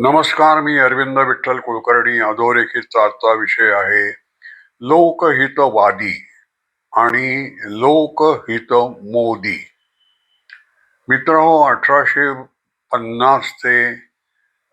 नमस्कार मी अरविंद विठ्ठल कुलकर्णी. अधोरेखितचा आजचा विषय आहे लोकहितवादी आणि लोकहित मोदी मित्र अठराशे पन्नास ते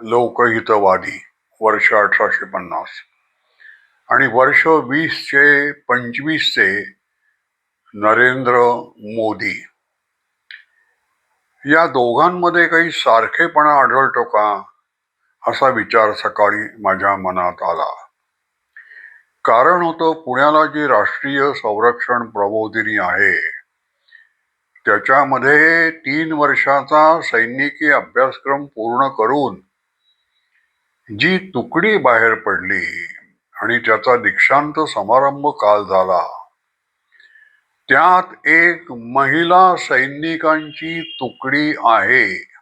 लोकहितवादी वर्ष अठराशे पन्नास. आणि वर्ष वीसचे पंचवीसचे नरेंद्र मोदी. या दोघांमध्ये काही सारखेपणा आढळतो का? असा विचार सकाळी माझ्या मनात आला. कारण होतं पुण्याला जी राष्ट्रीय संरक्षण प्रबोधिनी आहे त्याच्यामध्ये तीन वर्षाचा सैनिकी अभ्यासक्रम पूर्ण करून जी तुकडी बाहेर पडली आणि त्याचा दीक्षांत समारंभ काल झाला त्यात एक महिला सैनिकांची तुकडी आहे.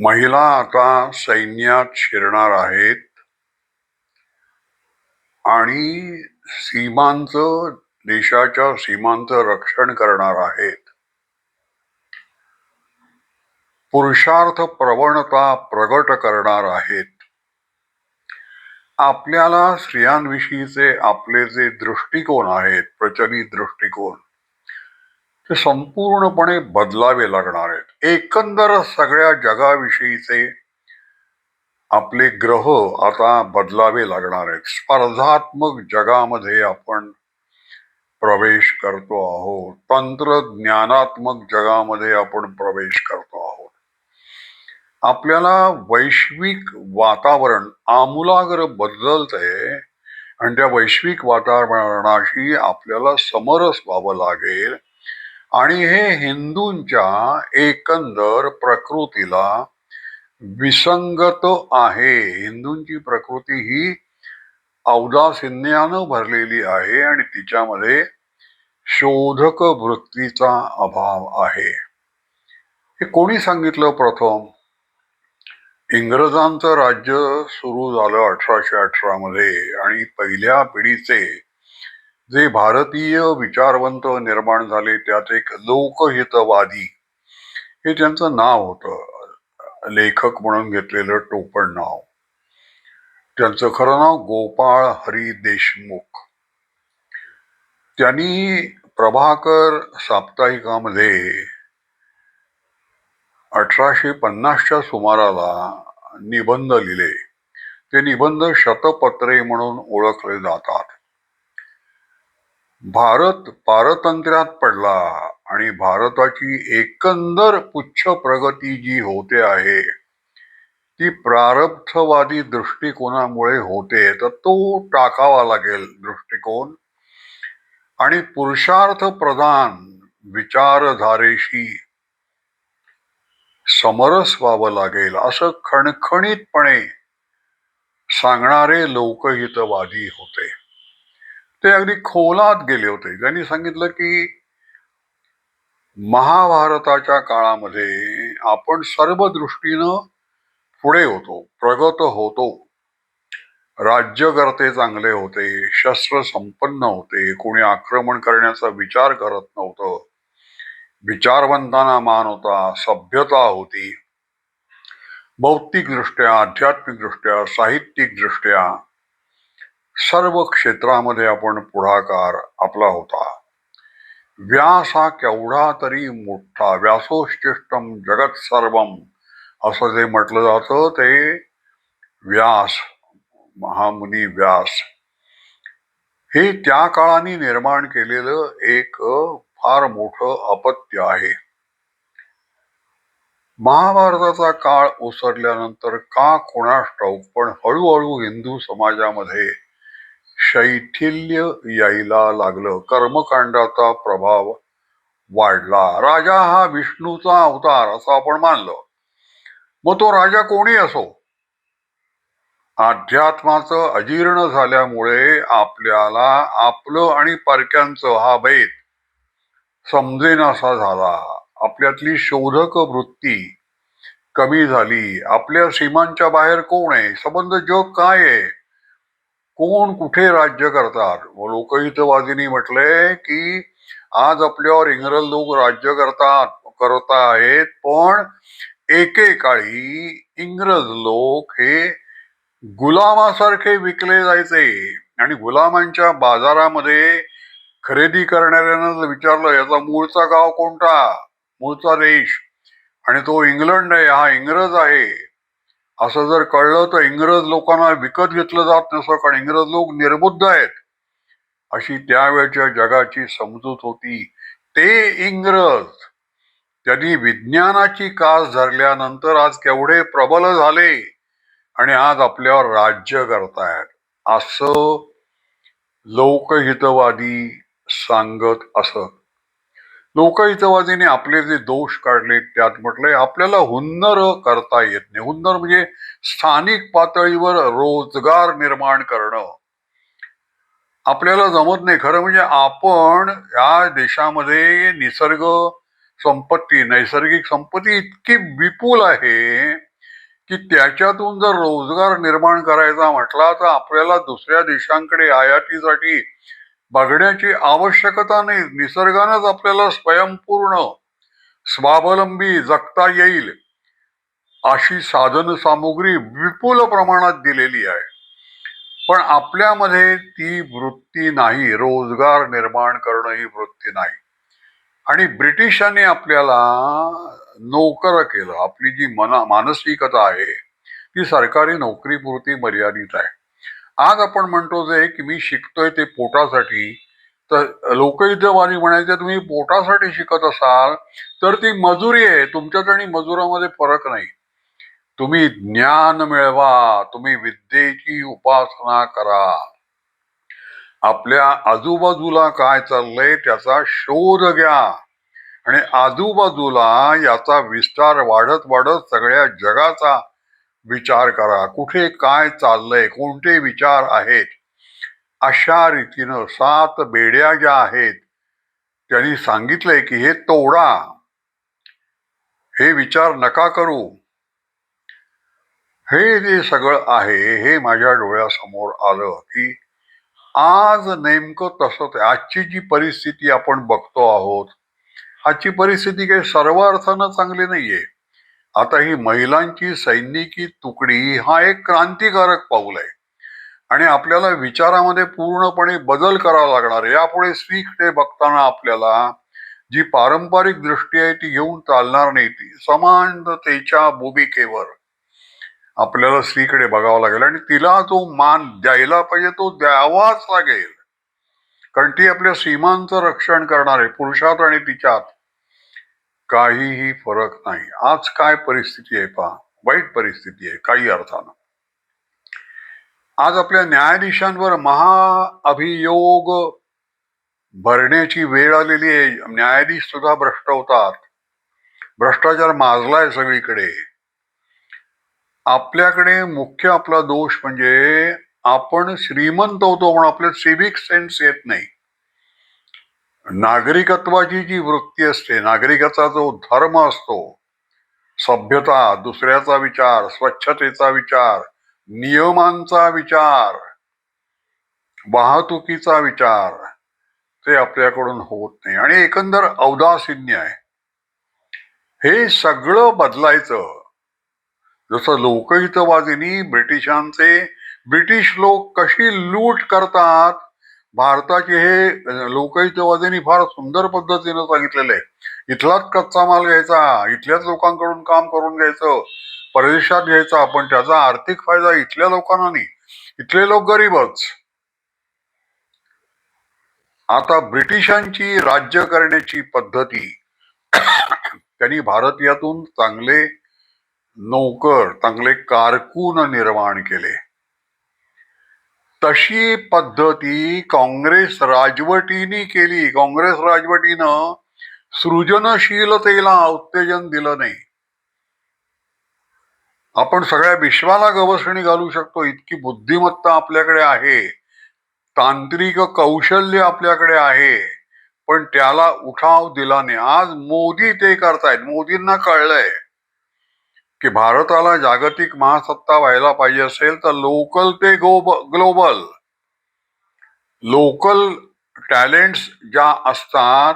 महिला आता सैन्यात शिरणार आहेत. आणि सीमांचं देशाच्या सीमांचं रक्षण करणार आहेत. पुरुषार्थ प्रवणता प्रगट करणार आहेत. आपल्याला स्त्रियांविषयीचे आपले जे दृष्टिकोन आहेत प्रचलित दृष्टिकोन ते संपूर्णपणे बदलावे लागणार आहेत. एकंदर सगळ्या जगाविषयीचे आपले ग्रह आता बदलावे लागणार आहेत. स्पर्धात्मक जगामध्ये आपण प्रवेश करतो आहोत. तंत्रज्ञानात्मक जगामध्ये आपण प्रवेश करतो आहोत. आपल्याला वैश्विक वातावरण आमूलाग्र बदलतंय आणि त्या वैश्विक वातावरणाशी आपल्याला समरस व्हावं लागेल. आणि हे हिंदूंच्या एकंदर प्रकृतीला विसंगत आहे. हिंदूंची प्रकृती ही औदासिन्यानं भरलेली आहे आणि तिच्यामध्ये शोधक वृत्तीचा अभाव आहे. हे कोणी सांगितलं प्रथम? इंग्रजांचं राज्य सुरू झालं अठराशे अठरा मध्ये आणि पहिल्या पिढीचे जे भारतीय विचारवंत निर्माण झाले त्यात एक लोकहितवादी. हे त्यांचं नाव होतं. लेखक म्हणून घेतलेलं टोपण नाव. त्यांचं खरं नाव गोपाळ हरी देशमुख. त्यांनी प्रभाकर साप्ताहिकामध्ये अठराशे पन्नासच्या सुमाराला निबंध लिहिले. ते निबंध शतपत्रे म्हणून ओळखले जातात. भारत पारतंत्र्यात पडला आणि भारताची एकंदर पुच्छ प्रगती जी होते आहे ती प्रारब्धवादी दृष्टिकोनामुळे होते. तर तो टाकावा लागेल दृष्टिकोन. आणि पुरुषार्थ प्रधान विचारधारेशी समरस व्हावं लागेल असं खणखणीतपणे सांगणारे लोकहितवादी होते. ते अगदी खोलात गेले होते. त्यांनी सांगितलं की महाभारताच्या काळामध्ये आपण सर्व दृष्टीनं पुढे होतो प्रगत होतो. राज्यकर्ते चांगले होते शस्त्र संपन्न होते कोणी आक्रमण करण्याचा विचार करत नव्हतं. विचारवंतांना मान होता सभ्यता होती. भौतिकदृष्ट्या आध्यात्मिकदृष्ट्या साहित्यिकदृष्ट्या सर्व क्षेत्रामध्ये आपण पुढाकार आपला होता. व्यास हा केवढा तरी मोठा व्यासोश्चिष्टम जगत सर्वम असं जे म्हटलं जातं ते व्यास महामुनी व्यास. हे त्या काळाने निर्माण केलेलं एक फार मोठं अपत्य आहे. महाभारताचा काळ ओसरल्यानंतर का कोणास ठाऊक पण हळूहळू हिंदू समाजामध्ये शैथिल्य यायला लागलं. कर्मकांडाचा प्रभाव वाढला. राजा हा विष्णूचा अवतार असं आपण मानलं. मग तो राजा कोणी असो? अध्यात्माचं अजीर्ण झाल्यामुळे आपल्याला आपलं आणि परक्यांचं हा भेद समजेनासा झाला. आपल्यातली शोधक वृत्ती कमी झाली. आपल्या सीमांच्या बाहेर कोण आहे? संबंध जग काय आहे? कोण कुठे राज्य करतात? व लोकहितवादींनी म्हटले की आज आपल्यावर इंग्रज लोक राज्य करतात करत आहेत पण एकेकाळी इंग्रज लोक हे गुलामासारखे विकले जायचे. आणि गुलामांच्या बाजारामध्ये खरेदी करणाऱ्यांना विचारलं याचा मूळचा गाव कोणता? मूळचा देश. आणि तो इंग्लंड आहे हा इंग्रज आहे. असं जर कळलं तर इंग्रज लोकांना विकत घेतलं जात नसतं कारण इंग्रज लोक निर्बुद्ध आहेत. अशी त्यावेळच्या जगाची समजूत होती. ते इंग्रज त्यांनी विज्ञानाची कास धरल्यानंतर आज केवढे प्रबल झाले आणि आज आपल्यावर राज्य करतायत. असं लोकहितवादी सांगत असत. लोकहितवादीने आपले जे दोष काढले त्यात म्हटलंय आपल्याला हुन्नर करता येत नाही. हुन्नर म्हणजे स्थानिक पातळीवर रोजगार निर्माण करणं. आपल्याला जमत नाही. खरं म्हणजे आपण या देशामध्ये निसर्ग संपत्ती नैसर्गिक संपत्ती इतकी विपुल आहे की त्याच्यातून जर रोजगार निर्माण करायचा म्हटला तर आपल्याला दुसऱ्या देशांकडे आयातीसाठी बघण्याची आवश्यकता नाही. निसर्गानंच आपल्याला स्वयंपूर्ण स्वावलंबी जगता येईल अशी साधन सामुग्री विपुल प्रमाणात दिलेली आहे. पण आपल्यामध्ये ती वृत्ती नाही. रोजगार निर्माण करणं ही वृत्ती नाही. आणि ब्रिटिशांनी आपल्याला नोकर केलं. आपली जी मना मानसिकता आहे ती सरकारी नोकरीपुरती मर्यादित आहे. आज आपण म्हणतो जे की मी शिकतोय ते पोटासाठी तर लोकयुद्धवादी म्हणायचे तुम्ही पोटासाठी शिकत असाल तर ती मजुरी आहे तुमच्यात आणि मजुरामध्ये फरक नाही. तुम्ही ज्ञान मिळवा तुम्ही विद्येची उपासना करा. आपल्या आजूबाजूला काय चाललंय त्याचा शोध घ्या. आणि आजूबाजूला याचा विस्तार वाढत वाढत सगळ्या जगाचा विचार करा. कुठे काय चाललंय? कोणते विचार आहेत? अशा रीतीनं सात बेड्या ज्या आहेत त्यांनी सांगितलंय की हे तोडा. हे विचार नका करू. हे जे सगळं आहे हे माझ्या डोळ्यासमोर आलं की आज नेमकं तसंच आहे. आजची जी परिस्थिती आपण बघतो आहोत आजची परिस्थिती काही सर्व अर्थानं चांगली नाहीये. आता ही महिलांची सैनिकी तुकडी हा एक क्रांतिकारक पाऊल आहे. आणि आपल्याला विचारामध्ये पूर्णपणे बदल करावा लागणार आहे. यापुढे स्त्रीकडे बघताना आपल्याला जी पारंपरिक दृष्टी आहे ती घेऊन चालणार नाही ती समानतेच्या भूमिकेवर आपल्याला स्त्रीकडे बघावं लागेल. आणि तिला जो मान द्यायला पाहिजे तो द्यावाच लागेल. कारण ती आपल्या सीमांचं रक्षण करणार आहे पुरुषात आणि तिच्यात. काहीही फरक नाही. आज काय परिस्थिती आहे पहा. वाईट परिस्थिती आहे काही अर्थानं. आज आपल्या न्यायाधीशांवर महाअभियोग भरण्याची वेळ आलेली आहे. न्यायाधीश सुद्धा भ्रष्ट होतात. भ्रष्टाचार माजलाय सगळीकडे. आपल्याकडे मुख्य आपला दोष म्हणजे आपण श्रीमंत होतो म्हणून आपले सिविक सेन्स येत नाही. नागरिकत्वाची जी वृत्ती असते नागरिकाचा जो धर्म असतो सभ्यता दुसऱ्याचा विचार स्वच्छतेचा विचार नियमांचा विचार वाहतुकीचा विचार ते आपल्याकडून होत नाही. आणि एकंदर औदासीन्य आहे. हे सगळं बदलायचं. जसं लोकहितवादिनी ब्रिटिशांचे ब्रिटिश लोक कशी लूट करतात भारताचे हे लोकहितवाद्यांनी फार सुंदर पद्धतीनं सांगितलेलं आहे. इथलाच कच्चा माल घ्यायचा इथल्याच लोकांकडून काम करून घ्यायचं परदेशात घ्यायचा पण त्याचा आर्थिक फायदा इथल्या लोकांना नाही. इथले लोक गरीबच. आता ब्रिटिशांची राज्य करण्याची पद्धती त्यांनी भारतीयातून चांगले नोकर चांगले कारकून निर्माण केले. तशी पद्धती काँग्रेस राजवटीने केली. काँग्रेस राजवटीनं सृजनशीलतेला उत्तेजन दिलं नाही. आपण सगळ्या विश्वाला गवसणी घालू शकतो. इतकी बुद्धिमत्ता आपल्याकडे आहे. तांत्रिक कौशल्य आपल्याकडे आहे. पण त्याला उठाव दिला नाही. आज मोदी ते करतायत. मोदींना कळलंय. की भारताला जागतिक महासत्ता व्हायला पाहिजे असेल तर लोकल ते ग्लोबल लोकल टॅलेंट्स ज्या असतात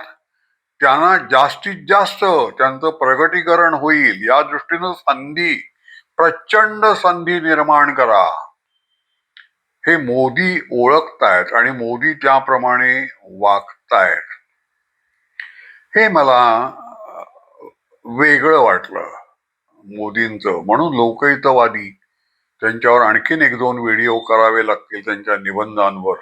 त्यांना जास्तीत जास्त त्यांचं प्रगतीकरण होईल. या दृष्टीनं संधी प्रचंड संधी निर्माण करा. हे मोदी ओळखतायत आणि मोदी त्याप्रमाणे वागतायत. हे मला वेगळं वाटलं. मोदींचं. म्हणून लोकहितवादी त्यांच्यावर आणखीन एक दोन व्हिडिओ करावे लागतील त्यांच्या निबंधांवर.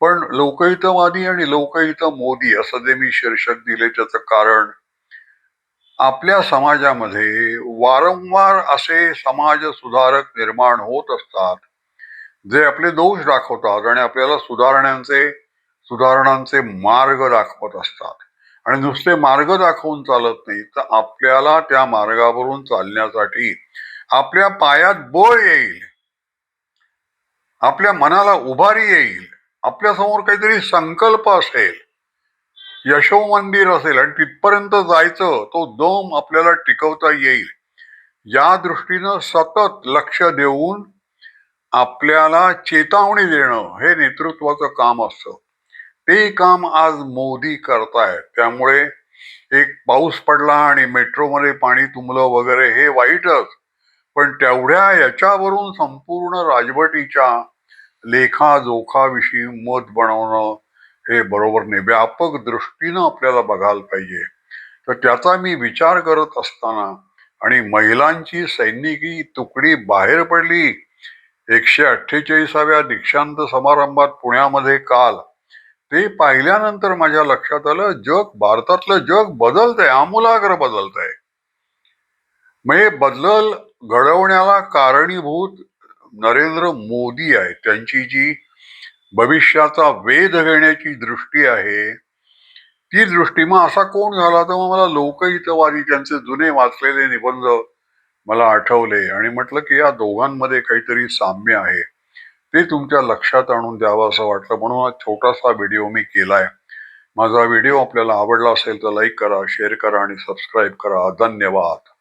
पण लोकहितवादी आणि लोकहित मोदी असं जे मी शीर्षक दिले त्याचं कारण आपल्या समाजामध्ये वारंवार असे समाज सुधारक निर्माण होत असतात जे आपले दोष दाखवतात आणि आपल्याला सुधारण्यांचे सुधारणांचे मार्ग दाखवत असतात. आणि नुसते मार्ग दाखवून चालत नाही. तर आपल्याला त्या मार्गावरून चालण्यासाठी आपल्या पायात बळ येईल. आपल्या मनाला उभारी येईल. आपल्यासमोर काहीतरी संकल्प असेल. यशो मंदिर असेल आणि तिथपर्यंत जायचं तो दम आपल्याला टिकवता येईल. या दृष्टीनं सतत लक्ष देऊन आपल्याला चेतावणी देणं हे नेतृत्वाचं काम असतं. ते काम आज मोदी करतायत. त्यामुळे एक पाऊस पडला आणि मेट्रोमध्ये पाणी तुंबलं वगैरे हे वाईटच. पण तेवढ्या याच्यावरून संपूर्ण राजवटीच्या लेखाजोखाविषयी मत बनवणं हे बरोबर नाही. व्यापक दृष्टीनं आपल्याला बघायला पाहिजे. तर त्याचा मी विचार करत असताना आणि महिलांची सैनिकी तुकडी बाहेर पडली. एकशे अठ्ठेचाळीसाव्या दीक्षांत समारंभात पुण्यामध्ये काल ते पाहिल्यानंतर माझ्या लक्षात आलं जग भारतातलं जग बदलतंय आमूलाग्र बदलतंय. म्हणजे बदल घडवण्याला कारणीभूत नरेंद्र मोदी आहे त्यांची जी भविष्याचा वेध घेण्याची दृष्टी आहे ती दृष्टी मग असा कोण झाला? तर मग मला लोकहितवादी त्यांचे जुने वाचलेले निबंध मला आठवले. आणि म्हटलं की या दोघांमध्ये काहीतरी साम्य आहे. ते तुमच्या लक्षात आणून द्यावं असं वाटलं. म्हणून हा छोटासा व्हिडिओ मी केलाय. माझा व्हिडिओ आपल्याला आवडला असेल तर लाईक करा शेअर करा आणि सबस्क्राईब करा. धन्यवाद.